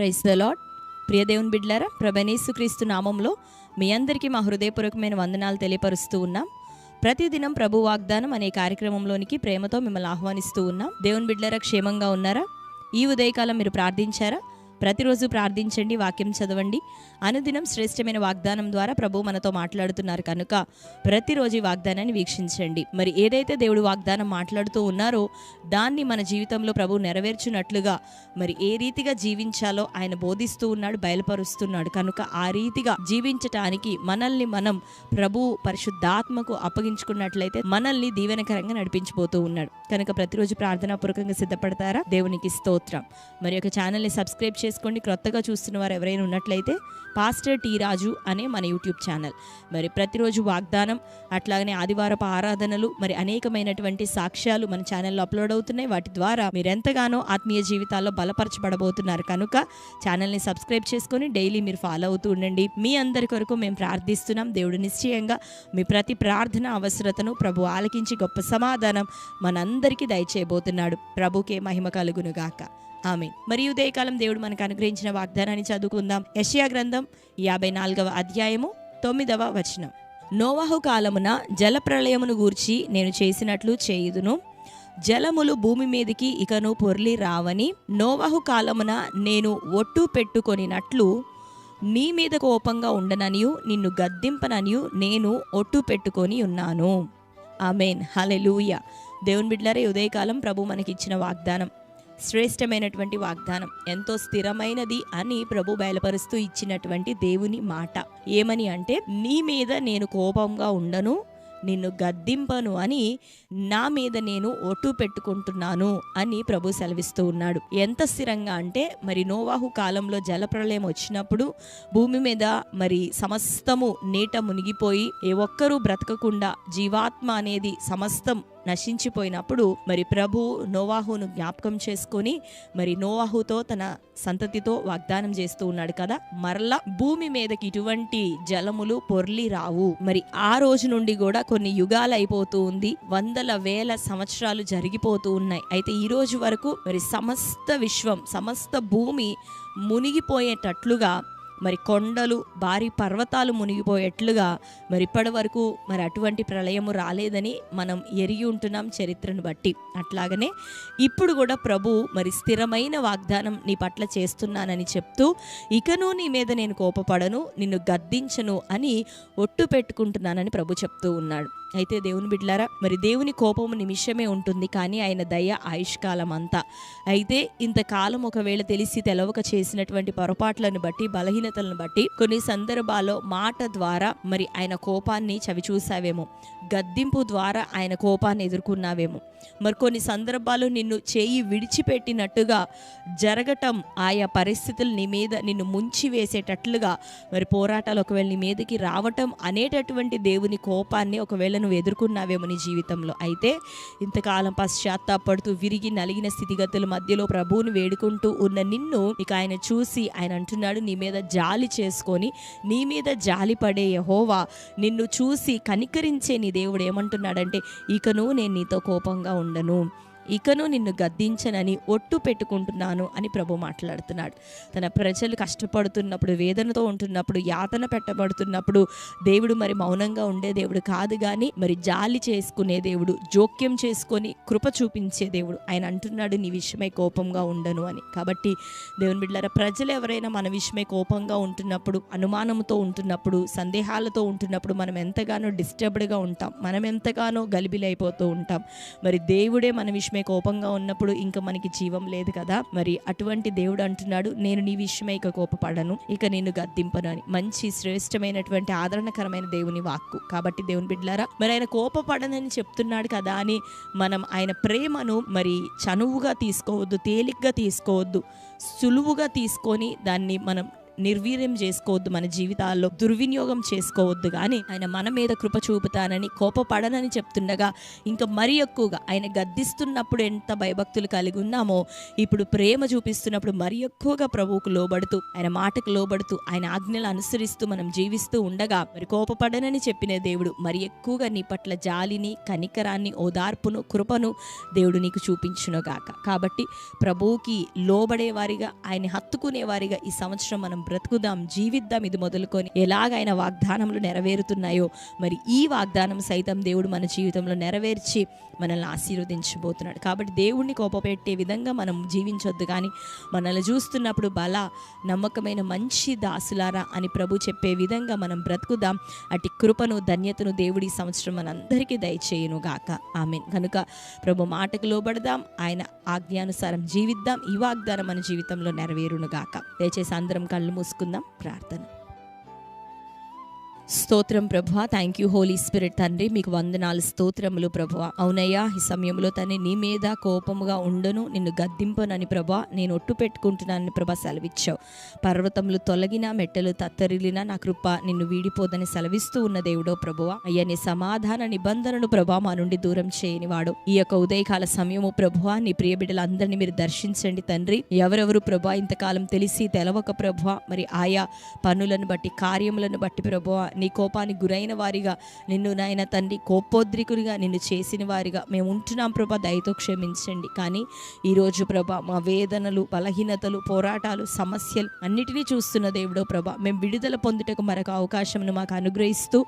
Price the lord ప్రియ దేవుని బిడ్లారా ప్రభనేసు క్రీస్తు నామంలో మీ అందరికీ మా హృదయపూర్వకమైన వందనాలు తెలియపరుస్తూ ఉన్నాం. ప్రతిదినం ప్రభు వాగ్దానం అనే కార్యక్రమంలోనికి ప్రేమతో మిమ్మల్ని ఆహ్వానిస్తూ ఉన్నాం. దేవుని బిడ్లారా క్షేమంగా ఉన్నారా? ఈ ఉదయకాలం మీరు ప్రార్థించారా? ప్రతిరోజు ప్రార్థించండి వాక్యం చదవండి. అనుదినం శ్రేష్టమైన వాగ్దానం ద్వారా ప్రభు మనతో మాట్లాడుతున్నారు కనుక ప్రతిరోజు ఈ వాగ్దానాన్ని వీక్షించండి. మరి ఏదైతే దేవుడు వాగ్దానం మాట్లాడుతూ ఉన్నారో దాన్ని మన జీవితంలో ప్రభు నెరవేర్చినట్లుగా మరి ఏ రీతిగా జీవించాలో ఆయన బోధిస్తూ ఉన్నాడు బయలుపరుస్తున్నాడు. కనుక ఆ రీతిగా జీవించటానికి మనల్ని మనం ప్రభు పరిశుద్ధాత్మకు అప్పగించుకున్నట్లయితే మనల్ని దీవెనకరంగా నడిపించిపోతూ ఉన్నాడు. కనుక ప్రతిరోజు ప్రార్థనాపూర్వకంగా సిద్ధపడతారా? దేవునికి స్తోత్రం. మరి యొక్క ఛానల్ని సబ్స్క్రైబ్ చేసుకోండి. క్రొత్తగా చూస్తున్న వారు ఎవరైనా ఉన్నట్లయితే పాస్టర్ టీ రాజు అనే మన యూట్యూబ్ ఛానల్. మరి ప్రతిరోజు వాగ్దానం అట్లాగనే ఆదివారపు ఆరాధనలు మరి అనేకమైనటువంటి సాక్ష్యాలు మన ఛానల్లో అప్లోడ్ అవుతున్నాయి. వాటి ద్వారా మీరు ఎంతగానో ఆత్మీయ జీవితాల్లో బలపరచబడబోతున్నారు. కనుక ఛానల్ని సబ్స్క్రైబ్ చేసుకొని డైలీ మీరు ఫాలో అవుతూ ఉండండి. మీ అందరి కొరకు మేము ప్రార్థిస్తున్నాం. దేవుడు నిశ్చయంగా మీ ప్రతి ప్రార్థన అవసరతను ప్రభు ఆలకించి గొప్ప సమాధానం మనందరికీ దయచేయబోతున్నాడు. ప్రభుకే మహిమ కలుగును గాక ఆమె మరి ఉదయకాలం దేవుడు మనకు అనుగ్రహించిన వాగ్దానాన్ని చదువుకుందాం. యషియా గ్రంథం యాభై నాలుగవ అధ్యాయము తొమ్మిదవ వచనం. నోవాహు కాలమున జలప్రళయమును గూర్చి నేను చేసినట్లు చేయుదును. జలములు భూమి మీదికి ఇకను పొర్లి రావని నోవాహు కాలమున నేను ఒట్టు పెట్టుకొనినట్లు నీ మీద కోపంగా ఉండననియు నిన్ను గద్దింపననియు నేను ఒట్టు పెట్టుకొని ఉన్నాను. ఆమెన్. హలెలూయ దేవుని బిడ్లరే ఉదయకాలం ప్రభు మనకి ఇచ్చిన వాగ్దానం. శ్రేష్టమైనటువంటి వాగ్దానం. ఎంతో స్థిరమైనది అని ప్రభు బయలుపరుస్తూ ఇచ్చినటువంటి దేవుని మాట. ఏమని అంటే నీ మీద నేను కోపంగా ఉండను నిన్ను గద్దింపను అని నా మీద నేను ఒట్టు పెట్టుకుంటున్నాను అని ప్రభు సెలవిస్తూ ఉన్నాడు. ఎంత స్థిరంగా అంటే మరి నోవాహు కాలంలో జలప్రలయం వచ్చినప్పుడు భూమి మీద మరి సమస్తము నీట మునిగిపోయి ఏ ఒక్కరూ బ్రతకకుండా జీవాత్మ అనేది సమస్తం నశించిపోయినప్పుడు మరి ప్రభు నోవాహును జ్ఞాపకం చేసుకొని మరి నోవాహుతో తన సంతతితో వాగ్దానం చేస్తూ ఉన్నాడు కదా. మరలా భూమి మీదకి ఇటువంటి జలములు పొర్లి రావు. మరి ఆ రోజు నుండి కూడా కొన్ని యుగాలు అయిపోతూ ఉంది. వందల వేల సంవత్సరాలు జరిగిపోతూ ఉన్నాయి. అయితే ఈ రోజు వరకు మరి సమస్త విశ్వం సమస్త భూమి మునిగిపోయేటట్లుగా మరి కొండలు భారీ పర్వతాలు మునిగిపోయేట్లుగా మరి ఇప్పటి వరకు మరి అటువంటి ప్రళయము రాలేదని మనం ఎరిగి ఉంటున్నాం చరిత్రను బట్టి. అట్లాగనే ఇప్పుడు కూడా ప్రభు మరి స్థిరమైన వాగ్దానం నీ పట్ల చేస్తున్నానని చెప్తూ ఇకను నీ మీద నేను కోపపడను నిన్ను గద్దించను అని ఒట్టు పెట్టుకుంటున్నానని ప్రభు చెప్తూ ఉన్నాడు. అయితే దేవుని బిడ్లారా మరి దేవుని కోపము నిమిషమే ఉంటుంది కానీ ఆయన దయ ఆయుష్కాలం అంతా అయితే ఇంతకాలం ఒకవేళ తెలిసి తెలవక చేసినటువంటి పొరపాట్లను బట్టి బలహీనతలను బట్టి కొన్ని సందర్భాల్లో మాట ద్వారా మరి ఆయన కోపాన్ని చవి చూసావేమో గద్దింపు ద్వారా ఆయన కోపాన్ని ఎదుర్కొన్నావేమో. మరి కొన్ని సందర్భాలు నిన్ను చేయి విడిచిపెట్టినట్టుగా జరగటం ఆయా పరిస్థితులు నీ మీద నిన్ను ముంచి వేసేటట్లుగా మరి పోరాటాలు ఒకవేళ నీ మీదకి రావటం అనేటటువంటి దేవుని కోపాన్ని ఒకవేళ నువ్వు ఎదుర్కొన్నావేమో నీ జీవితంలో. అయితే ఇంతకాలం పశ్చాత్తాపడుతూ విరిగి నలిగిన స్థితిగతుల మధ్యలో ప్రభువుని వేడుకుంటూ ఉన్న నిన్ను ఇక ఆయన చూసి ఆయన అంటున్నాడు నీ మీద జాలి చేసుకొని నీ మీద జాలి పడే యహోవా నిన్ను చూసి కనికరించే నీ దేవుడు ఏమంటున్నాడంటే ఇకను నేను నీతో కోపంగా ఉండను. ఇకను నిన్ను గద్దించనని ఒట్టు పెట్టుకుంటున్నాను అని ప్రభు మాట్లాడుతున్నాడు. తన ప్రజలు కష్టపడుతున్నప్పుడు వేదనతో ఉంటున్నప్పుడు యాతన పెట్టబడుతున్నప్పుడు దేవుడు మరి మౌనంగా ఉండే దేవుడు కాదు కానీ మరి జాలి చేసుకునే దేవుడు జోక్యం చేసుకొని కృప చూపించే దేవుడు. ఆయన అంటున్నాడు నీ విషయమై కోపంగా ఉండను అని. కాబట్టి దేవుని బిడ్డారా ప్రజలు ఎవరైనా మన విషయమై కోపంగా ఉంటున్నప్పుడు అనుమానంతో ఉంటున్నప్పుడు సందేహాలతో ఉంటున్నప్పుడు మనం ఎంతగానో డిస్టర్బ్డ్గా ఉంటాం. మనం ఎంతగానో గలిబిలైపోతూ ఉంటాం. మరి దేవుడే మన విషయం విషయమై కోపంగా ఉన్నప్పుడు ఇంకా మనకి జీవం లేదు కదా. మరి అటువంటి దేవుడు అంటున్నాడు నేను నీ విషయమై ఇక కోపపడను ఇక నేను గద్దింపను అని. మంచి శ్రేష్టమైనటువంటి ఆదరణకరమైన దేవుని వాక్కు. కాబట్టి దేవుని బిడ్డలారా మరి ఆయన కోపపడనని చెప్తున్నాడు కదా అని మనం ఆయన ప్రేమను మరి చనువుగా తీసుకోవద్దు తేలిగ్గా తీసుకోవద్దు సులువుగా తీసుకొని దాన్ని మనం నిర్వీర్యం చేసుకోవద్దు మన జీవితాల్లో దుర్వినియోగం చేసుకోవద్దు కానీ ఆయన మన మీద కృప చూపుతానని కోపపడనని చెప్తుండగా ఇంకా మరి ఎక్కువగా ఆయన గద్దిస్తున్నప్పుడు ఎంత భయభక్తులు కలిగి ఉన్నామో ఇప్పుడు ప్రేమ చూపిస్తున్నప్పుడు మరి ఎక్కువగా ప్రభువుకు లోబడుతూ ఆయన మాటకు లోబడుతూ ఆయన ఆజ్ఞలు అనుసరిస్తూ మనం జీవిస్తూ ఉండగా మరి కోపపడనని చెప్పిన దేవుడు మరి ఎక్కువగా నీ పట్ల జాలిని కనికరాన్ని ఓదార్పును కృపను దేవుడు నీకు చూపించునుగాక. కాబట్టి ప్రభువుకి లోబడేవారిగా ఆయన హత్తుకునేవారిగా ఈ సంవత్సరం మనం బ్రతుకుదాం జీవిద్దాం ఇది మొదలుకొని ఎలాగైనా వాగ్దానములు నెరవేరుతున్నాయో మరి ఈ వాగ్దానం సైతం దేవుడు మన జీవితంలో నెరవేర్చి మనల్ని ఆశీర్వదించబోతున్నాడు. కాబట్టి దేవుణ్ణి కోపపెట్టే విధంగా మనం జీవించొద్దు కానీ మనల్ని చూస్తున్నప్పుడు బల నమ్మకమైన మంచి దాసులారా అని ప్రభు చెప్పే విధంగా మనం బ్రతుకుదాం. అటు కృపను ధన్యతను దేవుడి సంవత్సరం మనందరికీ దయచేయును గాక ఆమె కనుక ప్రభు మాటకు లోబడదాం ఆయన ఆజ్ఞానుసారం జీవిద్దాం ఈ వాగ్దానం మన జీవితంలో నెరవేరును గాక దయచేసి అందరం కళ్ళు మూసుకుందాం ప్రార్థన. స్తోత్రం ప్రభు థ్యాంక్ యూ హోలీ స్పిరిట్ తండ్రి. మీకు వందనాలు స్తోత్రములు ప్రభు అవునయ్యా ఈ సమయంలో తండ్రి నీ మీద కోపముగా ఉండను నిన్ను గద్దింపనని ప్రభా నేను ఒట్టు పెట్టుకుంటున్నానని ప్రభా సెలవిచ్చావు. పర్వతములు తొలగిన మెట్టలు తత్తరిలిన నా కృప నిన్ను వీడిపోదని సెలవిస్తూ ఉన్న దేవుడో ప్రభువ. అయ్యా నీ సమాధాన నిబంధనను ప్రభా మా నుండి దూరం చేయని వాడు ఈ యొక్క ఉదయకాల సమయము ప్రభువా నీ ప్రియ బిడ్డలందరినీ మీరు దర్శించండి తండ్రి. ఎవరెవరు ప్రభా ఇంతకాలం తెలిసి తెలవక ప్రభువ మరి ఆయా పనులను బట్టి కార్యములను బట్టి ప్రభువా నీ కోపానికి గురైన వారిగా నిన్ను నాయన తండ్రి కోపోద్రికుడిగా నిన్ను చేసిన వారిగా మేము ఉంటున్నాం ప్రభా దయతో క్షమించండి. కానీ ఈరోజు ప్రభా మా వేదనలు బలహీనతలు పోరాటాలు సమస్యలు అన్నిటినీ చూస్తున్న దేవుడో ప్రభా మేము విడుదల పొందుటకు మరొక అవకాశంను మాకు అనుగ్రహిస్తూ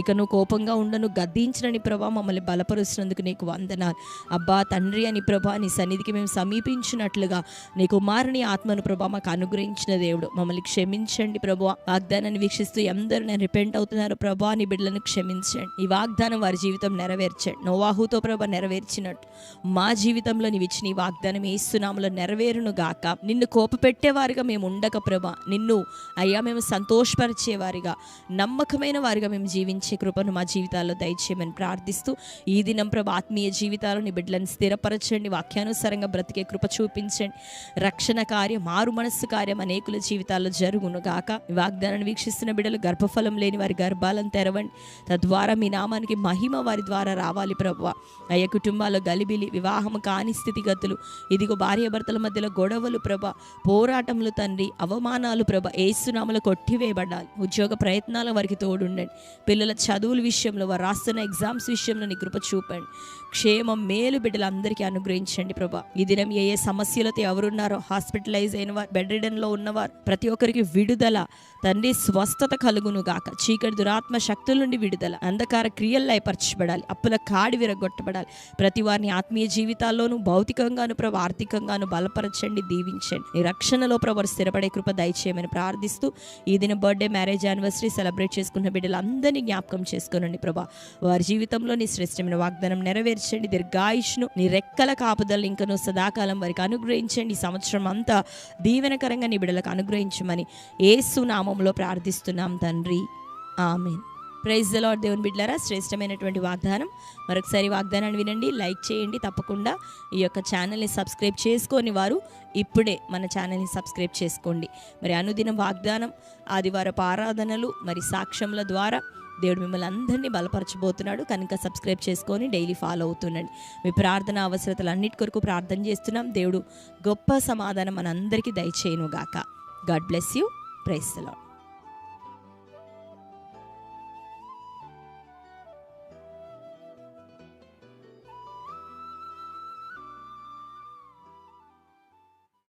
ఇక నువ్వు కోపంగా ఉండను గద్దించినని ప్రభా మమ్మల్ని బలపరుస్తున్నందుకు నీకు వందనాలు. అబ్బా తండ్రి అని ప్రభా నీ సన్నిధికి మేము సమీపించినట్లుగా నీ కుమారుని ఆత్మను ప్రభా మాకు అనుగ్రహించిన దేవుడు మమ్మల్ని క్షమించండి ప్రభు. వాగ్దానాన్ని వీక్షిస్తూ ఎందరూ నేను రిపెంట్ అవుతున్నారు ప్రభా నీ బిడ్డలను క్షమించండి. ఈ వాగ్దానం వారి జీవితం నెరవేర్చండి. నోవాహుతో ప్రభా నెరవేర్చినట్టు మా జీవితంలో నీవు ఇచ్చిన ఈ వాగ్దానం ఏసునాములో నెరవేరును గాక. నిన్ను కోపపెట్టేవారిగా మేము ఉండక ప్రభా. నిన్ను అయ్యా మేము సంతోషపరిచేవారిగా నమ్మకమైన వారిగా మేము జీవించే కృపను మా జీవితాల్లో దయచేయమని ప్రార్థిస్తూ ఈ దినం ప్రభ ఆత్మీయ జీవితాలు నీ బిడ్డలను స్థిరపరచండి. వాక్యానుసారంగా బ్రతికే కృప చూపించండి. రక్షణ కార్యం మారు మనస్సు కార్యం అనేకుల జీవితాల్లో జరుగును గాక. ఈ వాగ్దానాన్ని వీక్షిస్తున్న బిడ్డలు గర్భఫలం లేని వారి గర్భాలను తెరవండి. తద్వారా మీ నామానికి మహిమ వారి ద్వారా రావాలి ప్రభు అయ్యా కుటుంబాల్లో గలిబిలి వివాహం కాని స్థితిగతులు ఇదిగో భార్యాభర్తల మధ్యలో గొడవలు ప్రభ పోరాటములు తండ్రి అవమానాలు ప్రభ ఏసునామలు కొట్టివేయబడాలి ఉద్యోగ ప్రయత్నాల వారికి తోడుండండి. పిల్లల చదువుల విషయంలో వారు రాస్తున్న ఎగ్జామ్స్ విషయంలో నీ కృప చూపండి. క్షేమం మేలు బిడ్డలందరికీ అనుగ్రహించండి ప్రభా. ఈ దినం ఏ ఏ సమస్యలతో ఎవరున్నారో హాస్పిటలైజ్ అయిన వారు బెడ్ రిడన్లో ఉన్నవారు ప్రతి ఒక్కరికి విడుదల. తండ్రి స్వస్థత కలుగును గాక చీకటి దురాత్మ శక్తుల నుండి విడుదల. అంధకార క్రియలు లయపరచబడాలి అప్పుల కాడి విరగొట్టబడాలి. ప్రతి వారిని ఆత్మీయ జీవితాల్లోనూ భౌతికంగాను ప్రభు ఆర్థికంగాను బలపరచండి దీవించండి. రక్షణలో ప్రభు స్థిరపడే కృప దయచేయమని ప్రార్థిస్తూ ఈ దిన బర్త్డే మ్యారేజ్ యానివర్సరీ సెలబ్రేట్ చేసుకున్న బిడ్డలందరినీ జ్ఞాపకం చేసుకోనండి ప్రభా. వారి జీవితంలో నీ శ్రేష్టమైన వాగ్దానం నెరవేర్చండి. దీర్ఘాయుష్ను నీ రెక్కల కాపుదలు ఇంకను సదాకాలం వారికి అనుగ్రహించండి. సంవత్సరం అంతా దీవెనకరంగా నీ బిడ్డలకు అనుగ్రహించమని ఏసు నామంలో ప్రార్థిస్తున్నాం తండ్రి. ఆమెన్. ప్రైజ్ లాడ్ దేవుని బిడ్డలారా శ్రేష్టమైనటువంటి వాగ్దానం. మరొకసారి వాగ్దానాన్ని వినండి. లైక్ చేయండి. తప్పకుండా ఈ యొక్క ఛానల్ని సబ్స్క్రైబ్ చేసుకొని వారు ఇప్పుడే మన ఛానల్ని సబ్స్క్రైబ్ చేసుకోండి. మరి అనుదిన వాగ్దానం ఆదివారపు ఆరాధనలు మరి సాక్ష్యముల ద్వారా దేవుడు మిమ్మల్ని అందరినీ బలపరచబోతున్నాడు. కనుక సబ్స్క్రైబ్ చేసుకొని డైలీ ఫాలో అవుతుండండి. మీ ప్రార్థన అవసరతలు అన్నిటి కొరకు ప్రార్థన చేస్తున్నాం. దేవుడు గొప్ప సమాధానం మనందరికీ దయచేయను గాక God bless you praise lord